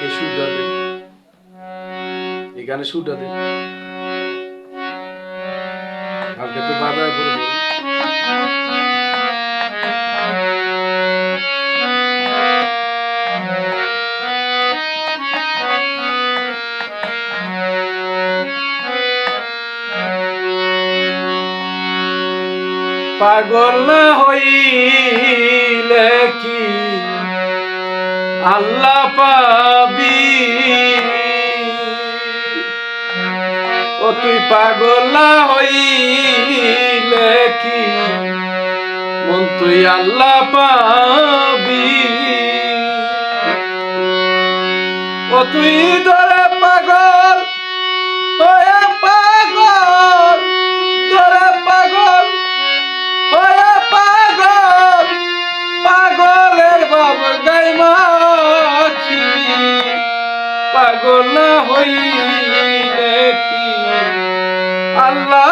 এই সুরটা দেন এই গানে সুরটা দেন কালকে তো পাগল হই আল্লাহ পাবি। ও তুই পাগল হইলে কি? মন তুই আল্লাহ পাবি। ও তুই ধরে পাগল গাই মাছি পাগল হই দেখি আল্লাহ